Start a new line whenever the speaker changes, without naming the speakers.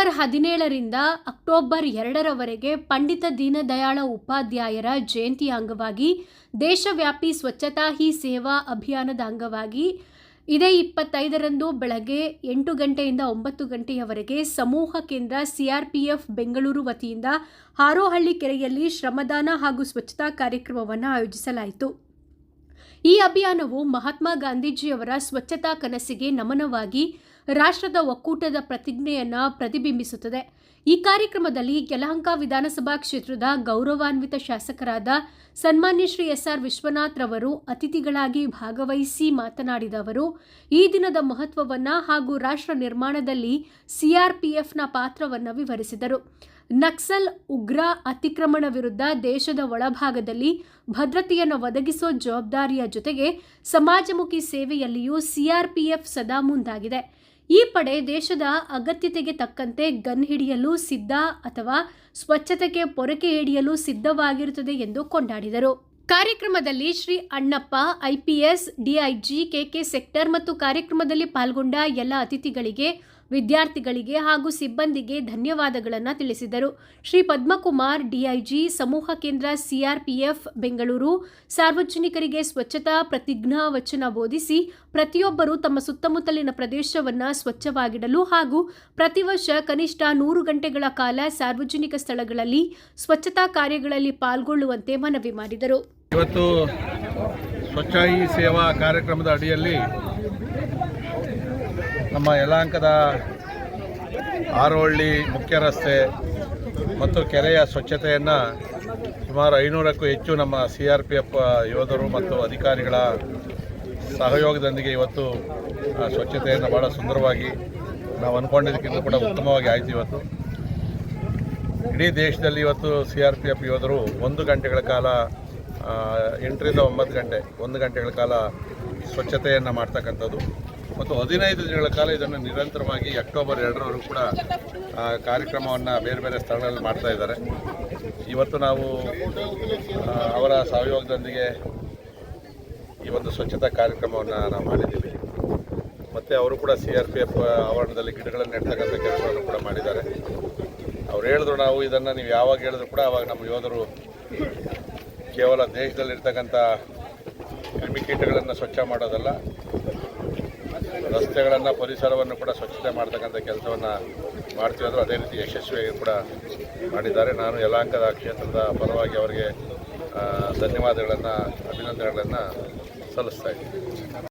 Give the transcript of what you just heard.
September ಹದಿನೇಳರಿಂದ October ಎರಡರವರೆಗೆ ಪಂಡಿತ ದೀನದಯಾಳ ಉಪಾಧ್ಯಾಯರ ಜಯಂತಿ ಅಂಗವಾಗಿ ದೇಶವ್ಯಾಪಿ ಸ್ವಚ್ಛತಾ ಹಿ ಸೇವಾ ಅಭಿಯಾನದ ಅಂಗವಾಗಿ ಇದೇ ಇಪ್ಪತ್ತೈದರಂದು ಬೆಳಗ್ಗೆ ಎಂಟು ಗಂಟೆಯಿಂದ ಒಂಬತ್ತು ಗಂಟೆಯವರೆಗೆ ಸಮೂಹ ಕೇಂದ್ರ ಸಿಆರ್ಪಿಎಫ್ ಬೆಂಗಳೂರು ವತಿಯಿಂದ ಹಾರೋಹಳ್ಳಿ ಕೆರೆಯಲ್ಲಿ ಶ್ರಮದಾನ ಹಾಗೂ ಸ್ವಚ್ಛತಾ ಕಾರ್ಯಕ್ರಮವನ್ನು ಆಯೋಜಿಸಲಾಯಿತು. ಈ ಅಭಿಯಾನವು ಮಹಾತ್ಮ ಗಾಂಧೀಜಿಯವರ ಸ್ವಚ್ಛತಾ ಕನಸಿಗೆ ನಮನವಾಗಿ ರಾಷ್ಟ್ರದ ಒಕ್ಕೂಟದ ಪ್ರತಿಜ್ಞೆಯನ್ನು ಪ್ರತಿಬಿಂಬಿಸುತ್ತದೆ. ಈ ಕಾರ್ಯಕ್ರಮದಲ್ಲಿ ಯಲಹಂಕ ವಿಧಾನಸಭಾ ಕ್ಷೇತ್ರದ ಗೌರವಾನ್ವಿತ ಶಾಸಕರಾದ ಸನ್ಮಾನ್ಯ ಶ್ರೀ ಎಸ್ ಆರ್ ವಿಶ್ವನಾಥ್ ರವರು ಅತಿಥಿಗಳಾಗಿ ಭಾಗವಹಿಸಿ ಮಾತನಾಡಿದ ಅವರು, ಈ ದಿನದ ಮಹತ್ವವನ್ನ ಹಾಗೂ ರಾಷ್ಟ್ರ ನಿರ್ಮಾಣದಲ್ಲಿ ಸಿಆರ್ಪಿಎಫ್ನ ಪಾತ್ರವನ್ನು ವಿವರಿಸಿದರು. ನಕ್ಸಲ್ ಉಗ್ರ ಅತಿಕ್ರಮಣ ವಿರುದ್ಧ ದೇಶದ ಒಳಭಾಗದಲ್ಲಿ ಭದ್ರತೆಯನ್ನು ಒದಗಿಸೋ ಜವಾಬ್ದಾರಿಯ ಜೊತೆಗೆ ಸಮಾಜಮುಖಿ ಸೇವೆಯಲ್ಲಿಯೂ ಸಿಆರ್ಪಿಎಫ್ ಸದಾ ಮುಂದಾಗಿದೆ. ಈ ಪಡೆ ದೇಶದ ಅಗತ್ಯತೆಗೆ ತಕ್ಕಂತೆ ಗನ್ ಹಿಡಿಯಲು ಸಿದ್ಧ ಅಥವಾ ಸ್ವಚ್ಛತೆಗೆ ಪೊರಕೆ ಹಿಡಿಯಲು ಸಿದ್ಧವಾಗಿರುತ್ತದೆ ಎಂದು ಕೊಂಡಾಡಿದರು. ಕಾರ್ಯಕ್ರಮದಲ್ಲಿ Shri Annappa IPS DIG KK sector ಮತ್ತು ಕಾರ್ಯಕ್ರಮದಲ್ಲಿ ಪಾಲ್ಗೊಂಡ ಎಲ್ಲ ಅತಿಥಿಗಳಿಗೆ ವಿದ್ಯಾರ್ಥಿಗಳಿಗೆ ಹಾಗೂ ಸಿಬ್ಬಂದಿಗೆ ಧನ್ಯವಾದಗಳನ್ನು ತಿಳಿಸಿದರು. ಶ್ರೀ ಪದ್ಮಕುಮಾರ್ ಡಿಐಜಿ ಸಮೂಹ ಕೇಂದ್ರ ಸಿಆರ್ಪಿಎಫ್ ಬೆಂಗಳೂರು ಸಾರ್ವಜನಿಕರಿಗೆ ಸ್ವಚ್ಛತಾ ಪ್ರತಿಜ್ಞಾ ವಚನ ಬೋಧಿಸಿ ಪ್ರತಿಯೊಬ್ಬರು ತಮ್ಮ ಸುತ್ತಮುತ್ತಲಿನ ಪ್ರದೇಶವನ್ನು ಸ್ವಚ್ಛವಾಗಿಡಲು ಹಾಗೂ ಪ್ರತಿ ವರ್ಷ ಕನಿಷ್ಠ ನೂರು ಗಂಟೆಗಳ ಕಾಲ ಸಾರ್ವಜನಿಕ ಸ್ಥಳಗಳಲ್ಲಿ ಸ್ವಚ್ಛತಾ ಕಾರ್ಯಗಳಲ್ಲಿ ಪಾಲ್ಗೊಳ್ಳುವಂತೆ ಮನವಿ ಮಾಡಿದರು.
ಇವತ್ತು ಸ್ವಚ್ಛ ಸೇವಾ ಕಾರ್ಯಕ್ರಮದ ಅಡಿಯಲ್ಲಿ ನಮ್ಮ ಯಲಹಂಕದ ಆರೋಹಳ್ಳಿ ಮುಖ್ಯ ರಸ್ತೆ ಮತ್ತು ಕೆರೆಯ ಸ್ವಚ್ಛತೆಯನ್ನು ಸುಮಾರು ಐನೂರಕ್ಕೂ ಹೆಚ್ಚು ನಮ್ಮ ಸಿ ಆರ್ ಪಿ ಎಫ್ ಯೋಧರು ಮತ್ತು ಅಧಿಕಾರಿಗಳ ಸಹಯೋಗದೊಂದಿಗೆ ಇವತ್ತು ಸ್ವಚ್ಛತೆಯನ್ನು ಭಾಳ ಸುಂದರವಾಗಿ ನಾವು ಅಂದ್ಕೊಂಡಿದ್ದಕ್ಕಿಂತ ಕೂಡ ಉತ್ತಮವಾಗಿ ಆಯಿತು ಇವತ್ತು. ಇಡೀ ದೇಶದಲ್ಲಿ ಇವತ್ತು ಸಿ ಆರ್ ಪಿ ಎಫ್ ಯೋಧರು ಒಂದು ಗಂಟೆಗಳ ಕಾಲ ಎಂಟರಿಂದ ಒಂಬತ್ತು ಗಂಟೆ, ಒಂದು ಗಂಟೆಗಳ ಕಾಲ ಸ್ವಚ್ಛತೆಯನ್ನು ಮಾಡ್ತಕ್ಕಂಥದ್ದು. ಮತ್ತು ಹದಿನೈದು ದಿನಗಳ ಕಾಲ ಇದನ್ನು ನಿರಂತರವಾಗಿ ಅಕ್ಟೋಬರ್ ಎರಡರವರೆಗೂ ಕೂಡ ಕಾರ್ಯಕ್ರಮವನ್ನು ಬೇರೆ ಬೇರೆ ಸ್ಥಳಗಳಲ್ಲಿ ಮಾಡ್ತಾ ಇದ್ದಾರೆ. ಇವತ್ತು ನಾವು ಅವರ ಸಹಯೋಗದೊಂದಿಗೆ ಈ ಒಂದು ಸ್ವಚ್ಛತಾ ಕಾರ್ಯಕ್ರಮವನ್ನು ನಾವು ಮಾಡಿದ್ದೀವಿ. ಮತ್ತು ಅವರು ಕೂಡ ಸಿ ಆರ್ ಪಿ ಎಫ್ ಆವರಣದಲ್ಲಿ ಗಿಡಗಳನ್ನು ನೆಡ್ತಕ್ಕಂಥ ಕೆಲಸವನ್ನು ಕೂಡ ಮಾಡಿದ್ದಾರೆ. ಅವ್ರು ಹೇಳಿದ್ರು ನಾವು ಇದನ್ನು, ನೀವು ಯಾವಾಗ ಹೇಳಿದ್ರು ಕೂಡ ಅವಾಗ ನಮ್ಮ ಯೋಧರು ಕೇವಲ ದೇಶದಲ್ಲಿರ್ತಕ್ಕಂಥ ಕ್ರಿಮಿಕೀಟಗಳನ್ನು ಸ್ವಚ್ಛ ಮಾಡೋದಲ್ಲ ರಸ್ತೆಗಳನ್ನು, ಪರಿಸರವನ್ನು ಕೂಡ ಸ್ವಚ್ಛತೆ ಮಾಡ್ತಕ್ಕಂಥ ಕೆಲಸವನ್ನು ಮಾಡ್ತೀವಿ ಅದೇ ರೀತಿ ಯಶಸ್ವಿಯಾಗಿ ಕೂಡ ಮಾಡಿದ್ದಾರೆ. ನಾನು ಯಲಹಂಕದ ಕ್ಷೇತ್ರದ ಪರವಾಗಿ ಅವರಿಗೆ ಧನ್ಯವಾದಗಳನ್ನು, ಅಭಿನಂದನೆಗಳನ್ನು ಸಲ್ಲಿಸ್ತಾ ಇದ್ದೀನಿ.